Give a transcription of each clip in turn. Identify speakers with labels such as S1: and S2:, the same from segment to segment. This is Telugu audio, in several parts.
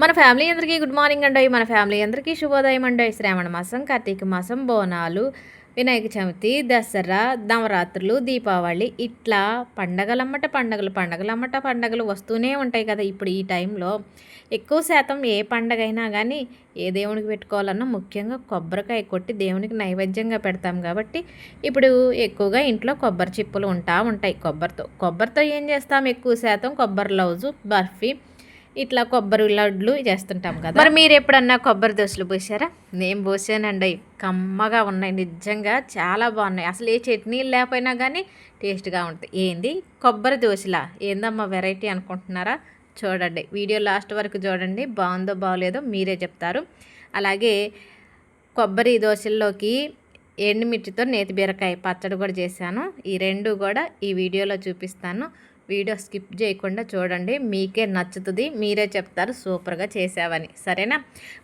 S1: మన ఫ్యామిలీ అందరికీ గుడ్ మార్నింగ్ అండి. మన ఫ్యామిలీ అందరికీ శుభోదయం అండి. శ్రావణ మాసం కార్తీక మాసం బోనాలు వినాయక చవితి దసరా నవరాత్రులు దీపావళి ఇట్లా పండగలమ్మట పండగలు పండగలమ్మట పండగలు వస్తూనే ఉంటాయి కదా ఇప్పుడు ఈ టైంలో. ఎక్కువ శాతం ఏ పండగ అయినా కానీ ఏ దేవునికి పెట్టుకోవాలన్నా ముఖ్యంగా కొబ్బరికాయ కొట్టి దేవునికి నైవేద్యంగా పెడతాం కాబట్టి ఇప్పుడు ఎక్కువగా ఇంట్లో కొబ్బరి చిప్పులు ఉంటా ఉంటాయి. కొబ్బరితో కొబ్బరితో ఏం చేస్తాం? ఎక్కువ శాతం కొబ్బరి లౌజు బర్ఫీ ఇట్లా కొబ్బరి లడ్లు చేస్తుంటాం కదా. మరి మీరు ఎప్పుడన్నా కొబ్బరి దోశలు పోసారా? నేను పోసానండి. కమ్మగా ఉన్నాయి నిజంగా చాలా బాగున్నాయి. అసలు ఏ చట్నీలు లేకపోయినా కానీ టేస్ట్గా ఉంటాయి ఏంది? కొబ్బరి దోశలా? ఏందమ్మా వెరైటీ అనుకుంటున్నారా? చూడండి. వీడియో లాస్ట్ వరకు చూడండి. బాగుందో బాగోలేదో మీరే చెప్తారు. అలాగే కొబ్బరి దోశల్లోకి ఎండుమిర్చితో నేతి బీరకాయ పచ్చడి కూడా చేశాను. ఈ రెండు కూడా ఈ వీడియోలో చూపిస్తాను. వీడియో స్కిప్ చేయకుండా చూడండి. మీకే నచ్చుతుంది. మీరే చెప్తారు. సూపర్గా చేసావని. సరేనా?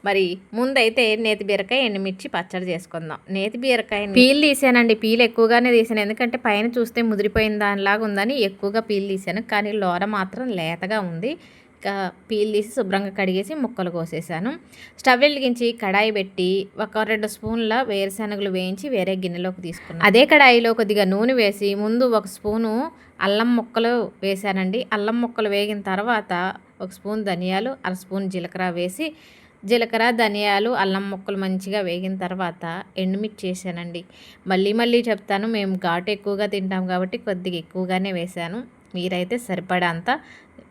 S1: మరి ముందైతే నేతి బీరకాయ ఎండుమిర్చి పచ్చడి చేసుకుందాం. నేతి బీరకాయ పీల్ తీసానండి. పీల్ ఎక్కువగానే తీసాను. ఎందుకంటే పైన చూస్తే ముదిరిపోయిన దానిలాగా ఉందని ఎక్కువగా పీల్ తీసాను. కానీ లోర మాత్రం లేతగా ఉంది. పీల్ తీసి శుభ్రంగా కడిగేసి ముక్కలు కోసేసాను. స్టవ్ వెలిగించి కడాయి పెట్టి ఒక రెండు స్పూన్ల వేరుశనగలు వేయించి వేరే గిన్నెలోకి తీసుకున్నాను. అదే కడాయిలో కొద్దిగా నూనె వేసి ముందు ఒక స్పూను అల్లం ముక్కలు వేసానండి అల్లం ముక్కలు వేగిన తర్వాత ఒక స్పూన్ ధనియాలు అర స్పూన్ జీలకర్ర వేసి జీలకర్ర ధనియాలు అల్లం ముక్కలు మంచిగా వేగిన తర్వాత ఎండుమిర్చి వేసానండి. మళ్ళీ మళ్ళీ చెప్తాను మేము ఘాటు ఎక్కువగా తింటాం కాబట్టి కొద్దిగా ఎక్కువగానే వేసాను మీరైతే సరిపడా అంతా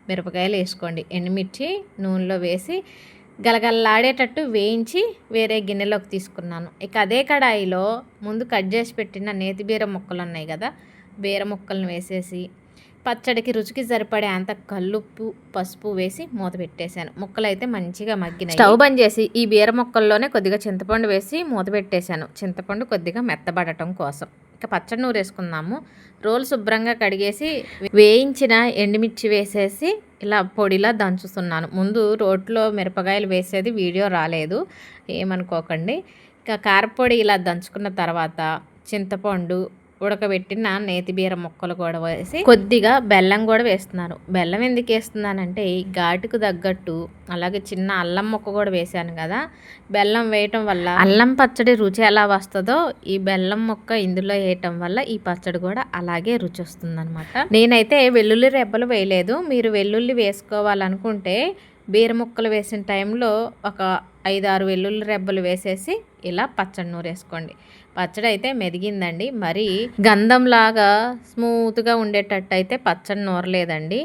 S1: మిరపకాయలు వేసుకోండి ఎండుమిర్చి నూనెలో వేసి గలగలలాడేటట్టు వేయించి వేరే గిన్నెలోకి తీసుకున్నాను. ఇక అదే కడాయిలో ముందు కట్ చేసి పెట్టిన నేతి బీర ముక్కలు ఉన్నాయి కదా బీర ముక్కలను వేసేసి పచ్చడికి రుచికి సరిపడే అంత కల్లుప్పు పసుపు వేసి మూత పెట్టేశాను. ముక్కలు అయితే మంచిగా మగ్గినాయి. స్టవ్ బంద్ చేసి ఈ బీర ముక్కల్లోనే కొద్దిగా చింతపండు వేసి మూత పెట్టేశాను. చింతపండు కొద్దిగా మెత్తబడటం కోసం. ఇక పచ్చడి నూరు వేసుకుందాము రోలు శుభ్రంగా కడిగేసి వేయించిన ఎండుమిర్చి వేసేసి ఇలా పొడిలా దంచుతున్నాను. ముందు రోట్లో మిరపకాయలు వేసేది వీడియో రాలేదు ఏమనుకోకండి. ఇక కారపొడి ఇలా దంచుకున్న తర్వాత చింతపండు ఉడకబెట్టిన నేతి బీర ముక్కలు కూడా వేసి కొద్దిగా బెల్లం కూడా వేస్తున్నాను బెల్లం ఎందుకు వేస్తున్నానంటే ఈ ఘాటుకు తగ్గట్టు అలాగే చిన్న అల్లం ముక్క కూడా వేసాను కదా బెల్లం వేయటం వల్ల అల్లం పచ్చడి రుచి ఎలా వస్తుందో ఈ బెల్లం ముక్క ఇందులో వేయటం వల్ల ఈ పచ్చడి కూడా అలాగే రుచి వస్తుంది అనమాట నేనైతే వెల్లుల్లి రెబ్బలు వేయలేదు. మీరు వెల్లుల్లి వేసుకోవాలనుకుంటే బీర ముక్కలు వేసిన టైంలో ఒక ఐదు ఆరు వెల్లుల్లి రెబ్బలు వేసేసి ఇలా పచ్చడి నూరేసుకోండి. పచ్చడి అయితే మెదిగిందండి. మరి గంధంలాగా స్మూత్గా ఉండేటట్టు అయితే పచ్చడి నూరలేదండి.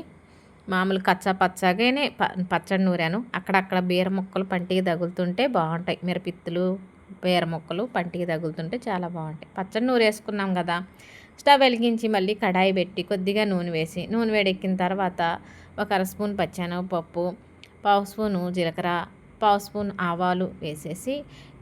S1: మామూలు కచ్చా పచ్చగానే పచ్చడి నూరాను. అక్కడక్కడ బీర ముక్కలు పంటికి తగులుతుంటే బాగుంటాయి. మిరపిత్తులు బీర ముక్కలు పంటికి తగులుతుంటే చాలా బాగుంటాయి. పచ్చడి నూరేసుకున్నాం కదా. స్టవ్ వెలిగించి మళ్ళీ కడాయి పెట్టి కొద్దిగా నూనె వేసి నూనె వేడెక్కిన తర్వాత ఒక అర స్పూన్ పచ్చెనగపప్పు పావు స్పూను జీలకర్ర పావు స్పూన్ ఆవాలు వేసేసి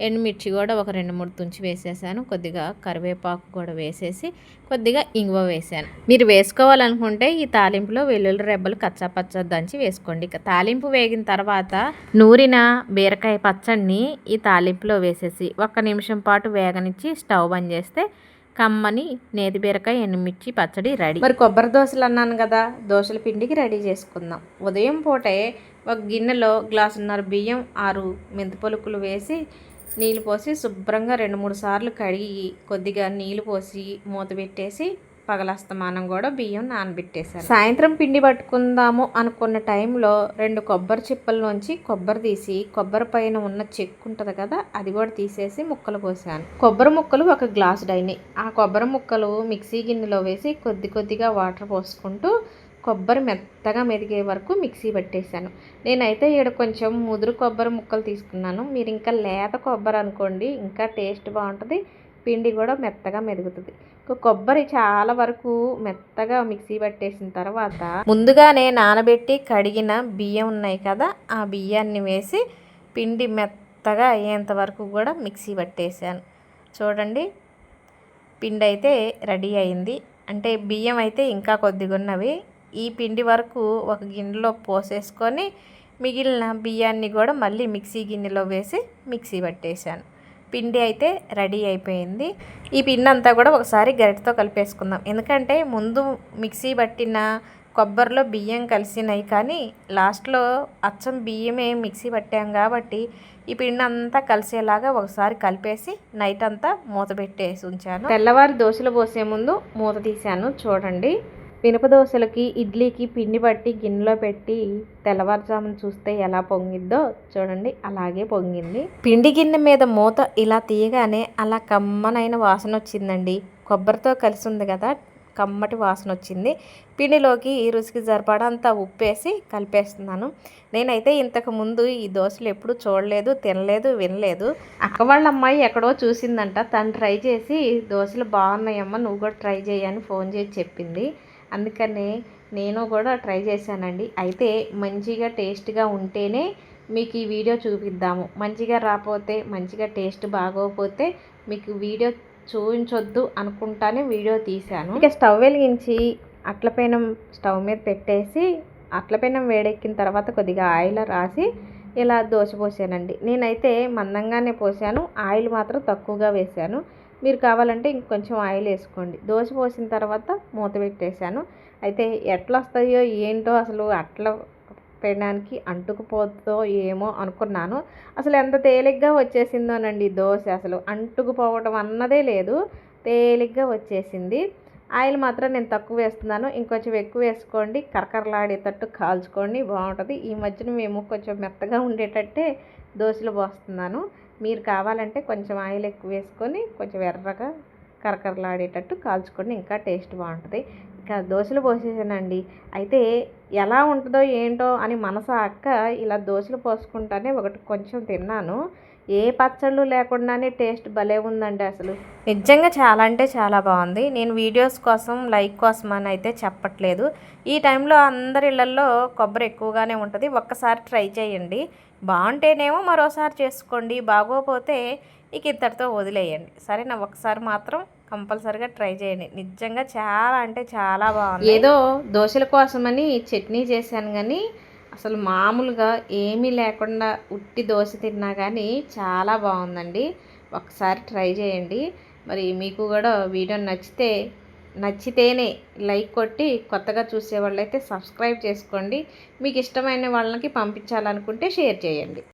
S1: ఎండుమిర్చి కూడా ఒక రెండు మూడు తుంచి వేసేసాను. కొద్దిగా కరివేపాకు కూడా వేసేసి కొద్దిగా ఇంగువ వేసాను. మీరు వేసుకోవాలనుకుంటే ఈ తాలింపులో వెల్లుల్లి రెబ్బలు కచ్చా పచ్చ దంచి వేసుకోండి. ఇక తాలింపు వేగిన తర్వాత నూరిన బీరకాయ పచ్చడిని ఈ తాలింపులో వేసేసి ఒక్క నిమిషం పాటు వేగనిచ్చి స్టవ్ బంద్ చేస్తే కమ్మని నేతి బీరకాయ ఎండుమిర్చి పచ్చడి రెడీ. మరి కొబ్బరి దోశలు అన్నాను కదా దోశల పిండికి రెడీ చేసుకుందాం. ఉదయం పూటే ఒక గిన్నెలో గ్లాసున్నర బియ్యం ఆరు మెంతి పలుకులు వేసి నీళ్ళు పోసి శుభ్రంగా రెండు మూడు సార్లు కడిగి కొద్దిగా నీళ్ళు పోసి మూత పెట్టేసి పగలస్తమానం కూడా బియ్యం నానబెట్టేశాను సాయంత్రం పిండి పట్టుకుందాము అనుకున్న టైంలో రెండు కొబ్బరి చిప్పల్లోంచి కొబ్బరి తీసి కొబ్బరి పైన ఉన్న చెక్కు ఉంటుంది కదా అది కూడా తీసేసి ముక్కలు పోసాను కొబ్బరి ముక్కలు ఒక గ్లాసు డైని. ఆ కొబ్బరి ముక్కలు మిక్సీ గిన్నెలో వేసి కొద్ది కొద్దిగా వాటర్ పోసుకుంటూ కొబ్బరి మెత్తగా మెదిగే వరకు మిక్సీ పట్టేశాను. నేనైతే ఇక్కడ కొంచెం ముదురు కొబ్బరి ముక్కలు తీసుకున్నాను. మీరు ఇంకా లేత కొబ్బరి అనుకోండి ఇంకా టేస్ట్ బాగుంటుంది. పిండి కూడా మెత్తగా మెదుగుతుంది కొబ్బరి చాలా వరకు మెత్తగా మిక్సీ పట్టేసిన తర్వాత ముందుగానే నానబెట్టి కడిగిన బియ్యం ఉన్నాయి కదా ఆ బియ్యాన్ని వేసి పిండి మెత్తగా అయ్యేంత వరకు కూడా మిక్సీ పట్టేసాను చూడండి పిండి అయితే రెడీ అయింది. అంటే బియ్యం అయితే ఇంకా కొద్దిగా ఉన్నవి ఈ పిండి వరకు ఒక గిన్నెలో పోసేసుకొని మిగిలిన బియ్యాన్ని కూడా మళ్ళీ మిక్సీ గిన్నెలో వేసి మిక్సీ పట్టేశాను. పిండి అయితే రెడీ అయిపోయింది. ఈ పిండి అంతా కూడా ఒకసారి గరిటతో కలిపేసుకుందాం. ఎందుకంటే ముందు మిక్సీ పట్టిన కొబ్బరిలో బియ్యం కలిసినాయి. కానీ లాస్ట్లో అచ్చం బియ్యమే మిక్సీ పట్టాం కాబట్టి ఈ పిండి అంతా కలిసేలాగా ఒకసారి కలిపేసి నైట్ అంతా మూత పెట్టేసి ఉంచాను. తెల్లవారి దోశలు పోసే ముందు మూత తీశాను. చూడండి. మినపదోసలకి ఇడ్లీకి పిండి పట్టి గిన్నెలో పెట్టి తెల్లవారుజామున చూస్తే ఎలా పొంగిద్దో చూడండి అలాగే పొంగింది. పిండి గిన్నె మీద మూత ఇలా తీయగానే అలా కమ్మనైన వాసన వచ్చిందండి. కొబ్బరితో కలిసి ఉంది కదా కమ్మటి వాసన వచ్చింది. పిండిలోకి ఈ రుచికి సరిపడంత ఉప్పేసి కలిపేస్తున్నాను. నేనైతే ఇంతకు ముందు ఈ దోశలు ఎప్పుడు చూడలేదు తినలేదు వినలేదు. అక్క వాళ్ళ అమ్మాయి ఎక్కడో చూసిందంట తను ట్రై చేసి దోశలు బాగున్నాయమ్మ నువ్వు కూడా ట్రై చేయని ఫోన్ చేసి చెప్పింది. అందుకనే నేను కూడా ట్రై చేశానండి. అయితే మంచిగా టేస్ట్గా ఉంటేనే మీకు ఈ వీడియో చూపిద్దాము. మంచిగా రాకపోతే మంచిగా టేస్ట్ బాగోకపోతే మీకు వీడియో చూపించొద్దు అనుకుంటానే వీడియో తీశాను. ఇక స్టవ్ వెలిగించి అట్ల పెనం స్టవ్ మీద పెట్టేసి అట్ల పెనం వేడెక్కిన తర్వాత కొద్దిగా ఆయిల్ రాసి ఇలా దోశ పోసానండి. నేనైతే మందంగానే పోసాను. ఆయిల్ మాత్రం తక్కువగా వేశాను మీరు కావాలంటే ఇంకొంచెం ఆయిల్ వేసుకోండి. దోశ పోసిన తర్వాత మూత పెట్టేశాను. అయితే ఎట్లా వస్తాయో ఏంటో అసలు అట్ల పెట్టడానికి అంటుకుపోతుందో ఏమో అనుకున్నాను. అసలు ఎంత తేలిగ్గా వచ్చేసిందోనండి దోశ అసలు. అంటుకుపోవడం అన్నదే లేదు. తేలిగ్గా వచ్చేసింది. ఆయిల్ మాత్రం నేను తక్కువ వేస్తున్నాను. ఇంకొంచెం ఎక్కువ వేసుకోండి. కరకరలాడేటట్టు కాల్చుకోండి. బాగుంటుంది. ఈ మధ్యన మేము కొంచెం మెత్తగా ఉండేటట్టే దోశలు పోస్తున్నాను. మీరు కావాలంటే కొంచెం ఆయిల్ ఎక్కువ వేసుకొని కొంచెం ఎర్రగా కరకరలాడేటట్టు కాల్చుకోండి. ఇంకా టేస్ట్ బాగుంటుంది. ఇంకా దోశలు పోసేసానండి. అయితే ఎలా ఉంటుందో ఏంటో అని మనసు అక్క ఇలా దోశలు పోసుకుంటానే ఒకటి కొంచెం తిన్నాను. ఏ పచ్చళ్ళు లేకుండానే టేస్ట్ భలే ఉందండి అసలు. నిజంగా చాలా అంటే చాలా బాగుంది. నేను వీడియోస్ కోసం లైక్ కోసం అని అయితే చెప్పట్లేదు. ఈ టైంలో అందరి ఇళ్ళలో కొబ్బరి ఎక్కువగానే ఉంటుంది. ఒక్కసారి ట్రై చేయండి. బాగుంటేనేమో మరోసారి చేసుకోండి. బాగోపోతే ఇక ఇద్దరితో వదిలేయండి. సరేనా? ఒకసారి మాత్రం కంపల్సరిగా ట్రై చేయండి. నిజంగా చాలా అంటే చాలా బాగుంది. ఏదో దోశల కోసమని చట్నీ చేశాను కానీ అసలు మామూలుగా ఏమీ లేకుండా ఉట్టి దోశ తిన్నా కానీ చాలా బాగుందండి. ఒకసారి ట్రై చేయండి. మరి మీకు కూడా వీడియో నచ్చితే నచ్చితేనే లైక్ కొట్టి కొత్తగా చూసే వాళ్ళైతే సబ్స్క్రైబ్ చేసుకోండి. మీకు ఇష్టమైన వాళ్ళకి పంపించాలనుకుంటే షేర్ చేయండి.